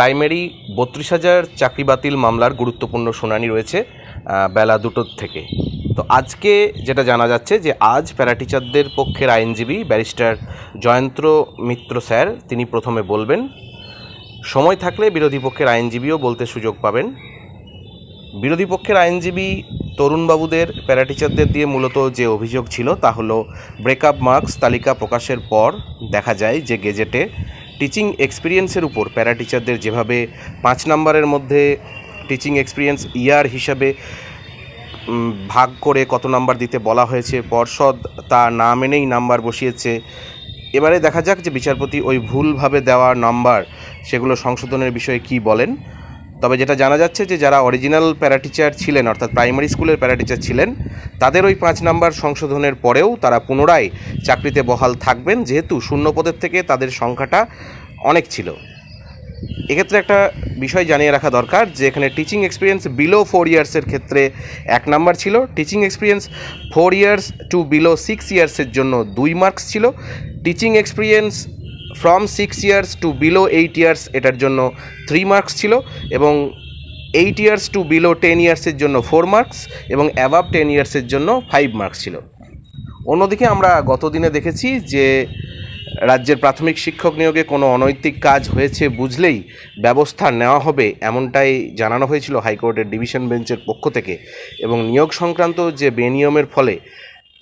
Primary বত্রিশ হাজার চাকরি বাতিল মামলার গুরুত্বপূর্ণ শুনানি রয়েছে বেলা দুটোর থেকে। তো আজকে যেটা জানা যাচ্ছে যে আজ প্যারাটিচারদের পক্ষের আইনজীবী ব্যারিস্টার জয়ন্ত্র মিত্র স্যার, তিনি প্রথমে বলবেন, সময় থাকলে বিরোধী পক্ষের আইনজীবীও বলতে সুযোগ পাবেন। বিরোধী পক্ষের আইনজীবী তরুণবাবুদের প্যারা টিচারদের দিয়ে মূলত যে অভিযোগ ছিল তা হলো ব্রেকআপ মার্কস তালিকা প্রকাশের পর দেখা যায় যে গেজেটে টিচিং এক্সপিরিয়েন্সের উপর প্যারা টিচারদের যেভাবে পাঁচ নাম্বারের মধ্যে টিচিং এক্সপিরিয়েন্স ইয়ার হিসাবে ভাগ করে কত নাম্বার দিতে বলা হয়েছে, পর্ষদ তা না মেনেই নাম্বার বসিয়েছে। এবারে দেখা যাক যে বিচারপতি ওই ভুলভাবে দেওয়া নাম্বার, সেগুলো সংশোধনের বিষয়ে কি বলেন। তবে যেটা জানা যাচ্ছে যে যারা অরিজিনাল প্যারাটিচার ছিলেন, অর্থাৎ প্রাইমারি স্কুলের প্যারাটিচার ছিলেন, তাদের ওই পাঁচ নাম্বার সংশোধনের পরেও তারা পুনরায় চাকরিতে বহাল থাকবেন, যেহেতু শূন্য পদের থেকে তাদের সংখ্যাটা অনেক ছিল। এক্ষেত্রে একটা বিষয় জানিয়ে রাখা দরকার যে এখানে টিচিং এক্সপিরিয়েন্স বিলো ফোর ইয়ার্সের ক্ষেত্রে এক নাম্বার ছিল। Teaching experience four years to below six ইয়ার্সের জন্য দুই মার্কস ছিল। Teaching experience from six years to below eight years এটার জন্য থ্রি মার্কস ছিল, এবং eight years to below ten ইয়ার্সের জন্য ফোর মার্কস এবং অ্যাবাভ টেন ইয়ার্সের জন্য ফাইভ মার্কস ছিল। অন্যদিকে আমরা গতদিনে দেখেছি যে রাজ্যের প্রাথমিক শিক্ষক নিয়োগে কোনো অনৈতিক কাজ হয়েছে বুঝলেই ব্যবস্থা নেওয়া হবে এমনটাই জানানো হয়েছিল হাইকোর্টের ডিভিশন বেঞ্চের পক্ষ থেকে, এবং নিয়োগ সংক্রান্ত যে বেনিয়মের ফলে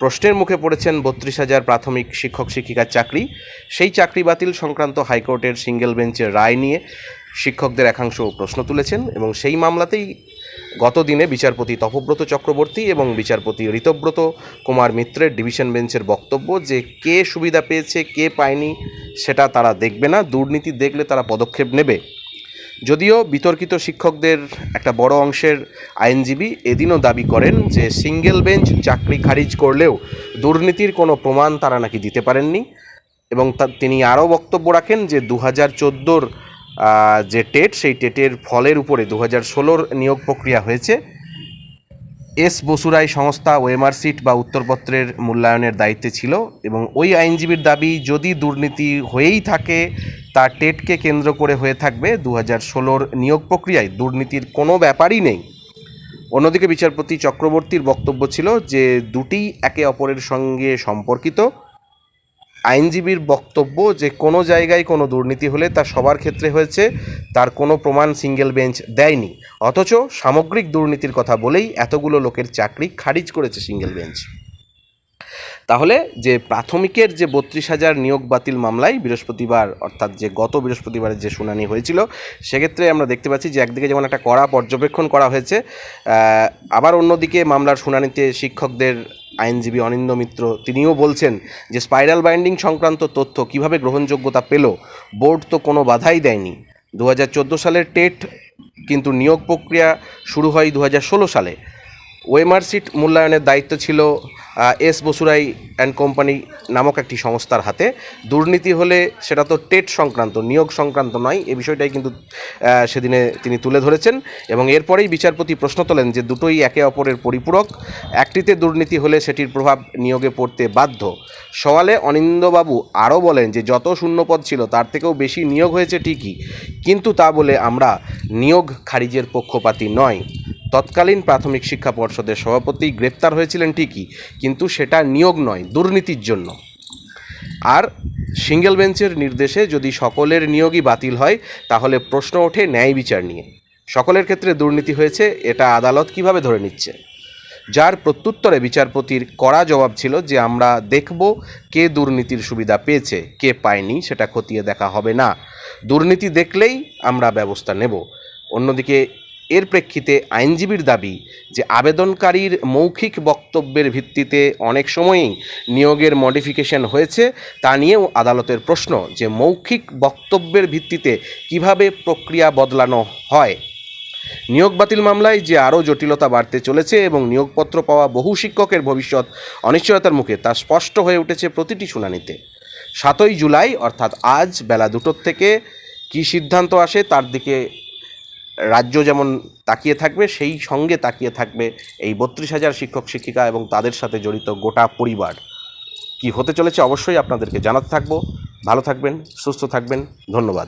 প্রশ্নের মুখে পড়েছেন বত্রিশ হাজার প্রাথমিক শিক্ষক, শিক্ষিকার চাকরি। সেই চাকরি বাতিল সংক্রান্ত হাইকোর্টের সিঙ্গেল বেঞ্চের রায় নিয়ে শিক্ষকদের একাংশ প্রশ্ন তুলেছেন এবং সেই মামলাতেই গত দিনে বিচারপতি তপব্রত চক্রবর্তী এবং বিচারপতি ঋতব্রত কুমার মিত্রের ডিভিশন বেঞ্চের বক্তব্য যে কে সুবিধা পেয়েছে, কে পায়নি, সেটা তারা দেখবে না। দুর্নীতি দেখলে তারা পদক্ষেপ নেবে। যদিও বিতর্কিত শিক্ষকদের একটা বড় অংশের আইনজীবী এদিনও দাবি করেন যে সিঙ্গেল বেঞ্চ চাকরি খারিজ করলেও দুর্নীতির কোনো প্রমাণ তারা নাকি দিতে পারেননি এবং তিনি আরও বক্তব্য রাখেন যে দু হাজার চোদ্দোর যে টেট, সেই টেটের ফলের উপরে দু হাজার ষোলোর নিয়োগ প্রক্রিয়া হয়েছে। এস বসুরাই সংস্থা ওএমআর সিট বা উত্তরপত্রের মূল্যায়নের দায়িত্বে ছিল এবং ওই আইনজীবীর দাবি, যদি দুর্নীতি হয়েই থাকে তা টেটকে কেন্দ্র করে হয়ে থাকবে দু হাজার ষোলোর নিয়োগ প্রক্রিয়ায়। দুর্নীতির কোনো ব্যাপারই নেই। অন্যদিকে বিচারপতি চক্রবর্তীর বক্তব্য ছিল যে, দুটি একে অপরের সঙ্গে সম্পর্কিত। আইনজীবীর বক্তব্য যে কোনো জায়গায় কোনো দুর্নীতি হলে তা সবার ক্ষেত্রে হয়েছে, তার কোনো প্রমাণ সিঙ্গেল বেঞ্চ দেয়নি। অথচ সামগ্রিক দুর্নীতির কথা বলেই এতগুলো লোকের চাকরি খারিজ করেছে সিঙ্গেল বেঞ্চ। তাহলে যে প্রাথমিকের যে বত্রিশ হাজার নিয়োগ বাতিল মামলায় বৃহস্পতিবার, অর্থাৎ যে গত বৃহস্পতিবারের যে শুনানি হয়েছিল, সেক্ষেত্রে আমরা দেখতে পাচ্ছি যে একদিকে যেমন একটা কড়া পর্যবেক্ষণ করা হয়েছে আবার অন্যদিকে মামলার শুনানিতে শিক্ষকদের আইনজীবী অনিন্দ মিত্র, তিনিও বলছেন যে স্পাইরাল বাইন্ডিং সংক্রান্ত তথ্য কীভাবে গ্রহণযোগ্যতা পেল, বোর্ড তো কোনো বাধাই দেয়নি। দু হাজার চোদ্দ সালের টেট কিন্তু নিয়োগ প্রক্রিয়া শুরু হয় দু হাজার ষোলো সালে। ওয়েমার সিট মূল্যায়নের দায়িত্ব ছিল এস বসুরাই অ্যান্ড কোম্পানি নামক একটি সংস্থার হাতে। দুর্নীতি হলে সেটা তো টেট সংক্রান্ত, নিয়োগ সংক্রান্ত নয়। এ বিষয়টাই কিন্তু সেদিনে তিনি তুলে ধরেছেন। এবং এরপরেই বিচারপতি প্রশ্ন তোলেন যে দুটোই একে অপরের পরিপূরক। একটিতে দুর্নীতি হলে সেটির প্রভাব নিয়োগে পড়তে বাধ্য। সওয়ালে অনিন্দবাবু আরও বলেন যে যত শূন্যপদ ছিল তার থেকেও বেশি নিয়োগ হয়েছে ঠিকই। কিন্তু তা বলে আমরা নিয়োগ খারিজের পক্ষপাতি নয়। তৎকালীন প্রাথমিক শিক্ষা পর্ষদের সভাপতি গ্রেপ্তার হয়েছিলেন ঠিকই, কিন্তু সেটা নিয়োগ নয়, দুর্নীতির জন্য। আর সিঙ্গেল বেঞ্চের নির্দেশে যদি সকলের নিয়োগই বাতিল হয়, তাহলে প্রশ্ন ওঠে ন্যায় বিচার নিয়ে। সকলের ক্ষেত্রে দুর্নীতি হয়েছে, এটা আদালত কীভাবে ধরে নিচ্ছে? যার প্রত্যুত্তরে বিচারপতির কড়া জবাব ছিল যে আমরা দেখব কে দুর্নীতির সুবিধা পেয়েছে, কে পায়নি, সেটা খতিয়ে দেখা হবে না। দুর্নীতি দেখলেই আমরা ব্যবস্থা নেব। অন্যদিকে এর প্রেক্ষিতে আইনজীবীর দাবি যে আবেদনকারীর মৌখিক বক্তব্যের ভিত্তিতে অনেক সময়ই নিয়োগের মডিফিকেশন হয়েছে, তা নিয়েও আদালতের প্রশ্ন যে মৌখিক বক্তব্যের ভিত্তিতে কীভাবে প্রক্রিয়া বদলানো হয়। নিয়োগ বাতিল মামলায় যে আরও জটিলতা বাড়তে চলেছে এবং নিয়োগপত্র পাওয়া বহু শিক্ষকের ভবিষ্যৎ অনিশ্চয়তার মুখে তা স্পষ্ট হয়ে উঠেছে প্রতিটি শুনানিতে। সাতই জুলাই, অর্থাৎ আজ বেলা দুটোর থেকে কী সিদ্ধান্ত আসে তার দিকে রাজ্য যেমন তাকিয়ে থাকবে, সেই সঙ্গে তাকিয়ে থাকবে এই বত্রিশ হাজার শিক্ষক, শিক্ষিকা এবং তাদের সাথে জড়িত গোটা পরিবার। কি হতে চলেছে অবশ্যই আপনাদেরকে জানাতে থাকব। ভালো থাকবেন, সুস্থ থাকবেন। ধন্যবাদ।